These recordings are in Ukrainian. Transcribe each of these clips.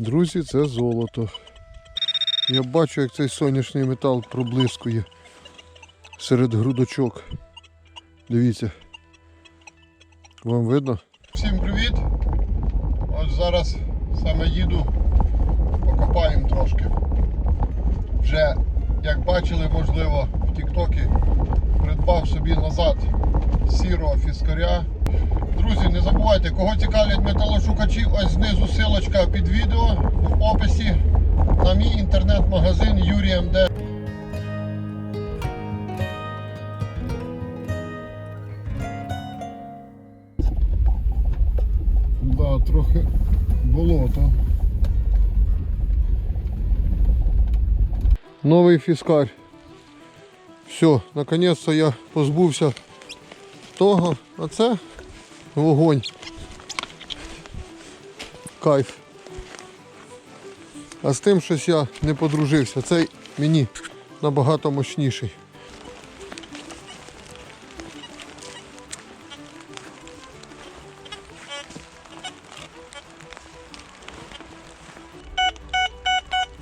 Друзі, це золото. Я бачу, як цей сонячний метал проблискує серед грудочок. Дивіться. Вам видно? Всім привіт! Ось зараз саме їду, покопаємо трошки. Вже, як бачили, можливо, в Тіктокі придбав собі назад сірого фіскаря. Друзі, не забувайте, кого цікавлять металошукачі, ось знизу силочка під відео в описі на мій інтернет-магазин Юрій МД. Да, трохи болото. Новий фіскарь. Все, наконец-то я позбувся того, а це вогонь. Кайф. А з тим щось я не подружився. Цей мені набагато мощніший.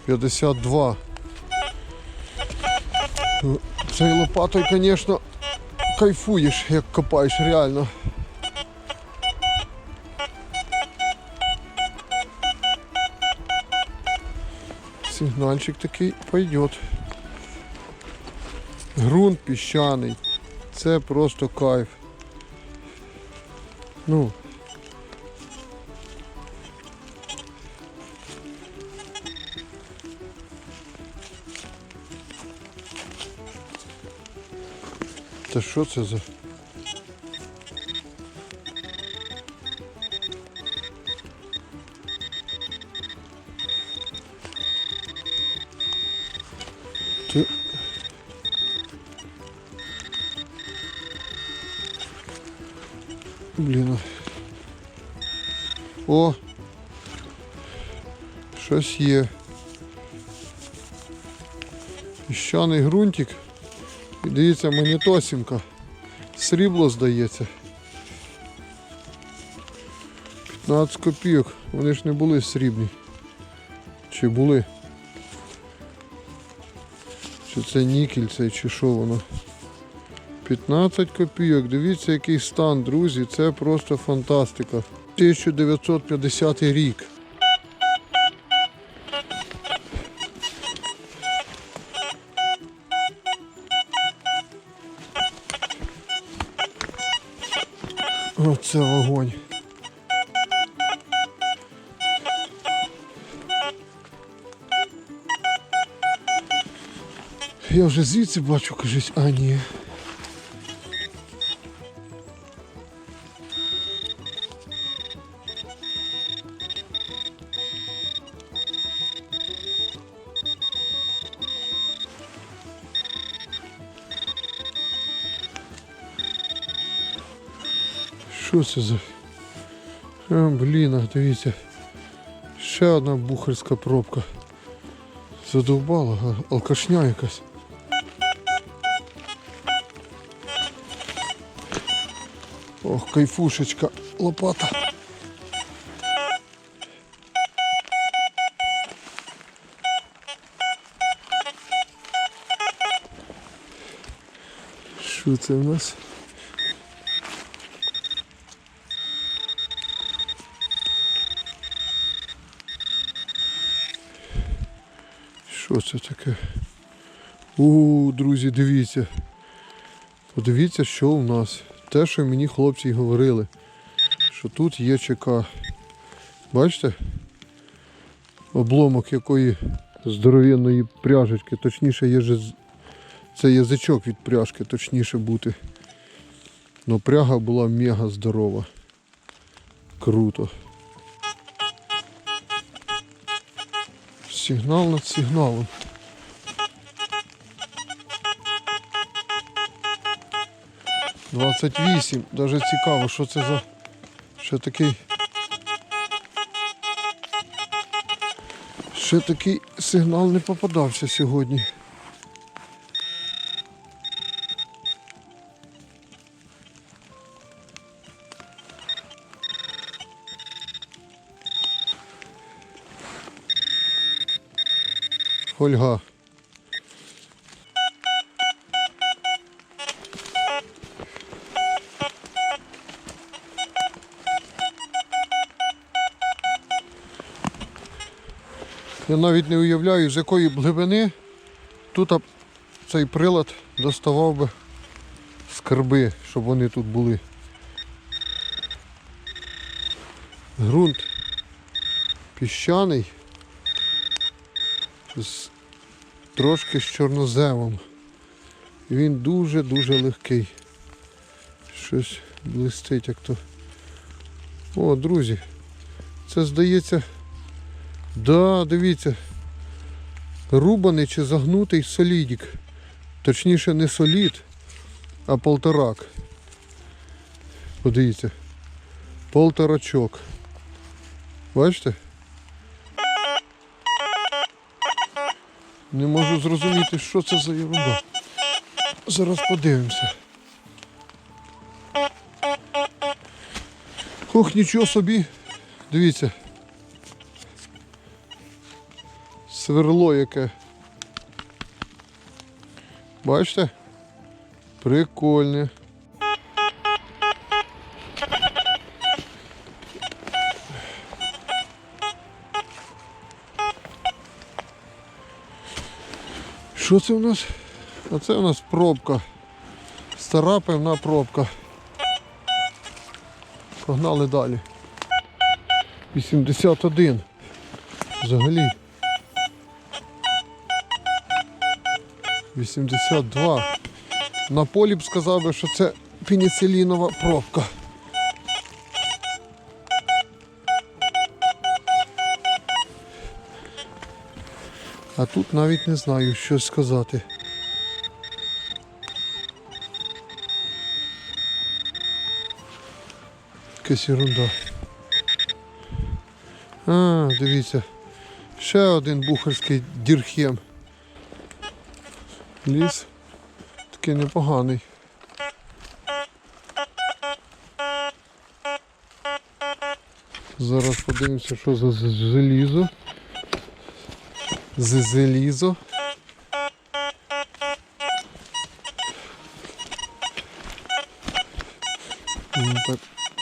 П'ятдесят два. Цей лопатою, звісно, кайфуєш, як копаєш реально. Сигнальчик такий пойдет. Грунт піщаний. Це просто кайф. Ну. Та що це за... О! Щось є. Піщаний ґрунтик. І дивіться, монітосінка. Срібло здається. 15 копійок. Вони ж не були срібні. Чи були? Чи це нікель цей, чи що воно? 15 копійок. Дивіться, який стан, друзі. Це просто фантастика. 1950 рік. Оце вогонь. Я вже звідси бачу, кажуть, а ні. Що це за... А, блін, дивіться. Ще одна бухарська пробка. Задовбала, алкашня якась. Ох, кайфушечка, лопата. Що це в нас? Що це таке? У, друзі, дивіться. Подивіться, що у нас. Те, що мені хлопці говорили, що тут є ЧК. Бачите? Обломок якої здоровенної пряжечки, точніше є же це язичок від пряжки, точніше бути. Но пряга була мега здорова. Круто. Сигнал над сигналом. Двадцять вісім. Даже цікаво, що це за ще такий. Ще такий сигнал не попадався сьогодні. Фольга. Я навіть не уявляю, з якої глибини тут цей прилад доставав би скарби, щоб вони тут були. Грунт піщаний з трошки з чорноземом. Він дуже-дуже легкий. Щось блистить як то. О, друзі, це здається. Да, дивіться. Рубаний чи загнутий солідік. Точніше не солід, а полторак. Подивіться. Полторачок. Бачите? Не можу зрозуміти, що це за ерунда. Зараз подивимося. Ох, нічого собі. Дивіться. Сверло яке. Бачите? Прикольне. Що це у нас? А це у нас пробка. Стара певна пробка. Погнали далі. 81. Взагалі. 82. На полі б сказав би, що це пеніцилінова пробка. А тут навіть не знаю, що сказати. Якась ерунда. А, дивіться. Ще один бухарський дірхем. Ліс такий непоганий. Зараз подивимося, що за з- желізо. З залізу.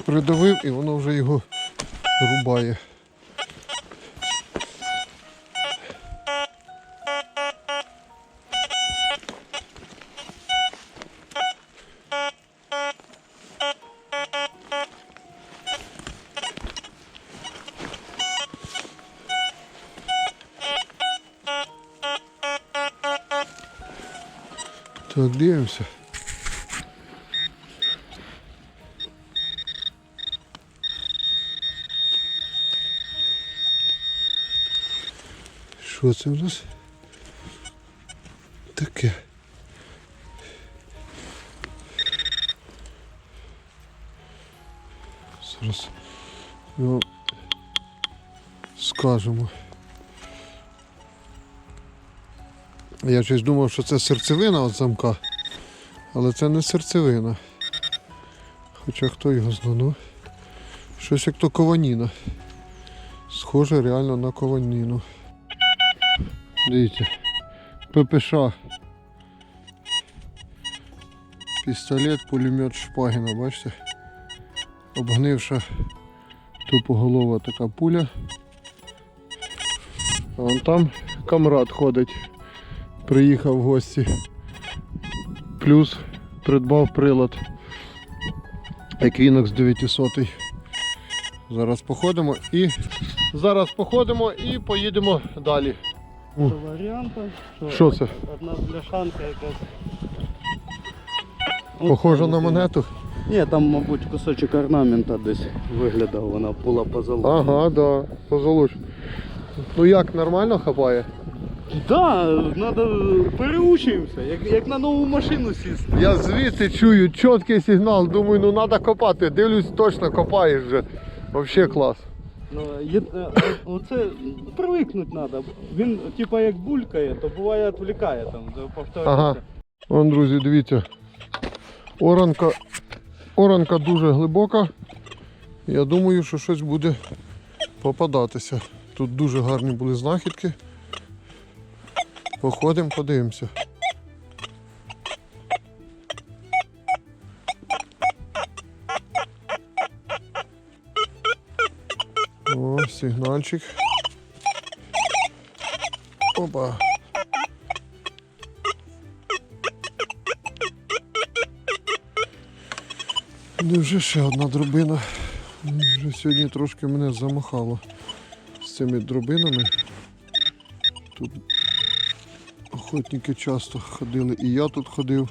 Придавив і воно вже його рубає. Так, дивимося. Що це у нас? Таке. Зараз його скажемо. Я щось думав, що це серцевина від замка, але це не серцевина. Хоча хто його знає, ну. Щось як то кованіна. Схоже реально на кованіну. Дивіться. ППШ. Пістолет, пулемет Шпагіна, бачите? Обгнивша тупоголова така пуля. А вон там камрад ходить. Приїхав в гості. Плюс придбав прилад Equinox 900. Зараз походимо і зараз походимо і поїдемо далі. Що варіанти, що, Що це? одна бляшанка якась. Похоже на монету? Ні, там, мабуть, кусочок орнамента десь виглядав, вона була позолота. Ага, да, позолоч. Ну як, нормально хапає? Да, треба переучуємося, як, як на нову машину сісти. Я звідси чую чіткий сигнал, думаю, ну треба копати. Дивлюсь, точно копаєш вже. Взагалі клас. Ну, є, е, оце привикнути треба. Він типа як булькає, то буває відвлікає там, повторюється. Ага. Вон, друзі, дивіться. Оранка, оранка дуже глибока. Я думаю, що щось буде попадатися. Тут дуже гарні були знахідки. Походимо, подивимося. О, сигнальчик. Опа. Ну ще одна дробина. Вже сьогодні трошки мене замахало з цими дробинами. Тут охотники часто ходили, і я тут ходив.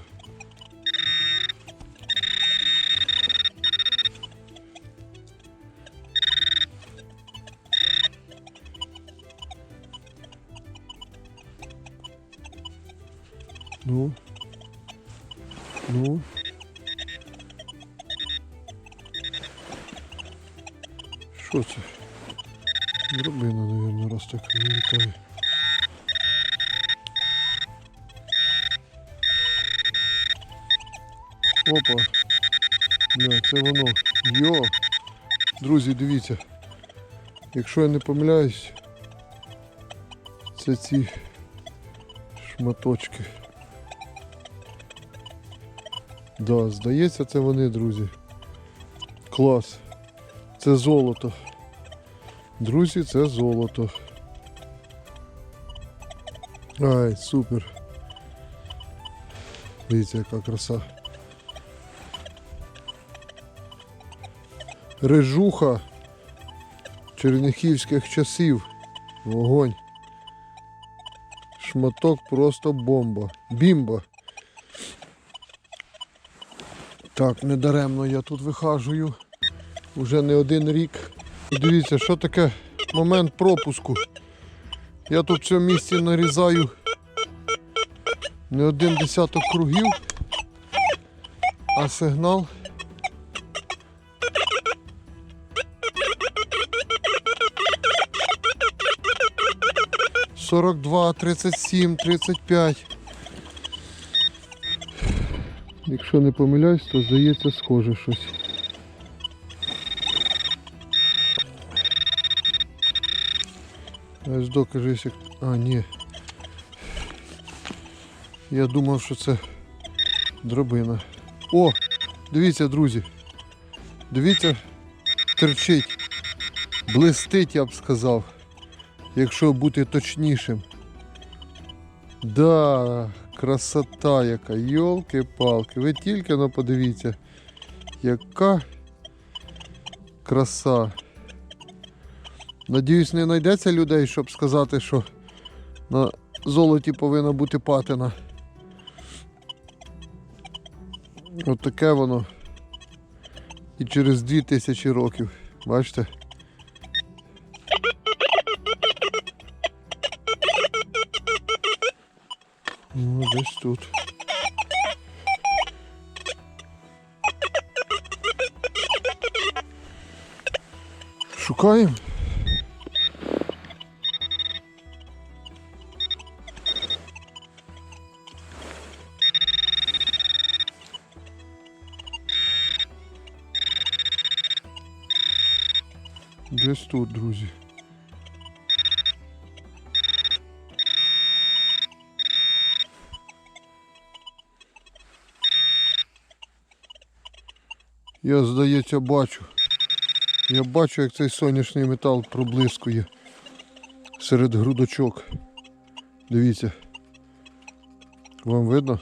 Ну. Ну. Що це? Дробина, мабуть, раз так вилітає. Опа. Бля, це воно. Йо. Друзі, дивіться. Якщо я не помиляюсь, це ці шматочки. Да, здається, це вони, друзі. Клас. Це золото. Друзі, це золото. Ай, супер. Дивіться, яка краса. Режуха черняхівських часів. Вогонь. Шматок просто бомба. Бімба. Так, недаремно я тут вихажую. Уже не один рік. Дивіться, що таке момент пропуску. Я тут в цьому місці нарізаю не один десяток кругів, а сигнал. Сорок два, тридцять сім, тридцять п'ять. Якщо не помиляюсь, то здається схоже щось. Ось докажись, як... А, ні. Я думав, що це дробина. О! Дивіться, друзі. Дивіться, терчить. Блистить, я б сказав. Якщо бути точнішим. Да, красота яка, йолки-палки. Ви тільки но подивіться, яка краса. Надіюсь, не знайдеться людей, щоб сказати, що на золоті повинна бути патина. От таке воно. І через 2000 років. Бачите? Ну, десь тут. Шукаємо. Десь тут, друзі. Я, здається, бачу. Я бачу, як цей сонячний метал проблискує серед грудочок. Дивіться. Вам видно?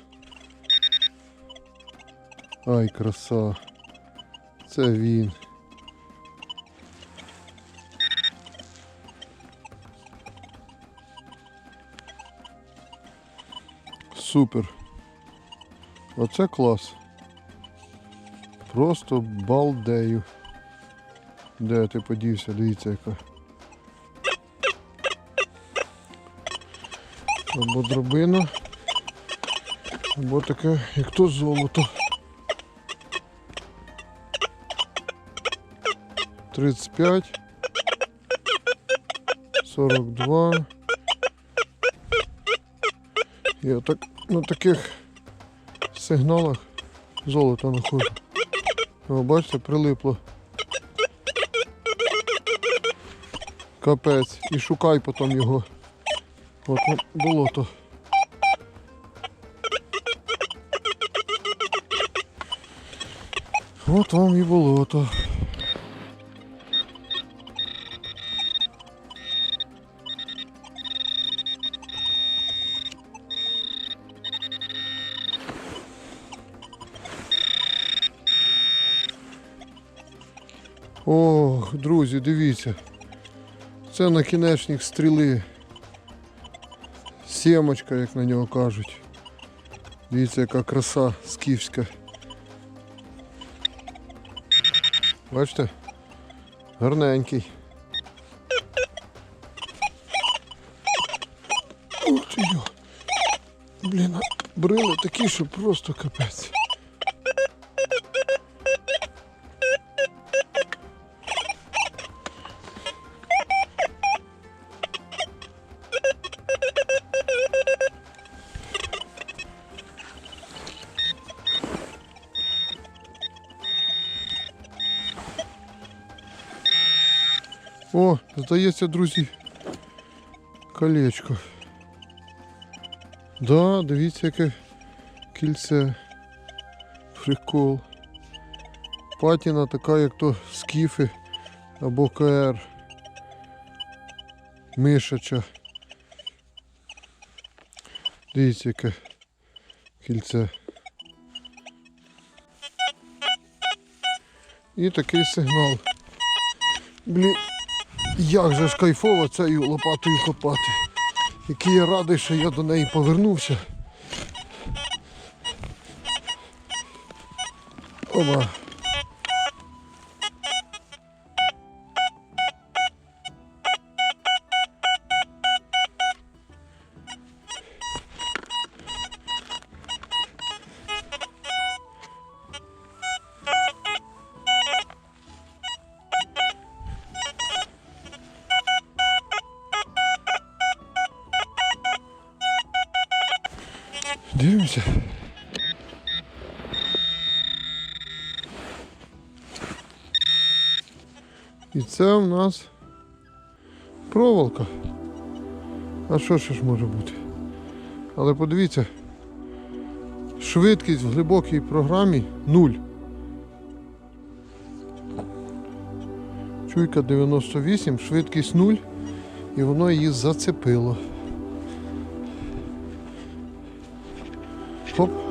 Ай, краса. Це він. Супер. Оце клас. Просто балдею. Де ти подівся? Дивіться яка. Або дробина, або таке, як то золото. 35, 42. Я так на таких сигналах золото знаходжу. О, бачите, прилипло. Капець. І шукай потім його. От болото. От вам і болото. Друзі, дивіться. Це накінечник стріли. Сімочка, як на нього кажуть. Дивіться, яка краса скіфська. Бачите? Гарненький. Блін, брили такі, що просто капець. О, здається, друзі, колечко. Да, дивіться, яке кільце. Прикол. Патіна така, як то скіфи або КР. Мишача. Дивіться, яке кільце. І такий сигнал. Блін, як же ж кайфово цією лопатою копати. Який я радий, що я до неї повернувся. Оба. І це в нас проволока. А що ще ж може бути? Але подивіться, швидкість в глибокій програмі нуль. Чуйка 98, швидкість 0 і воно її зацепило. Хоп.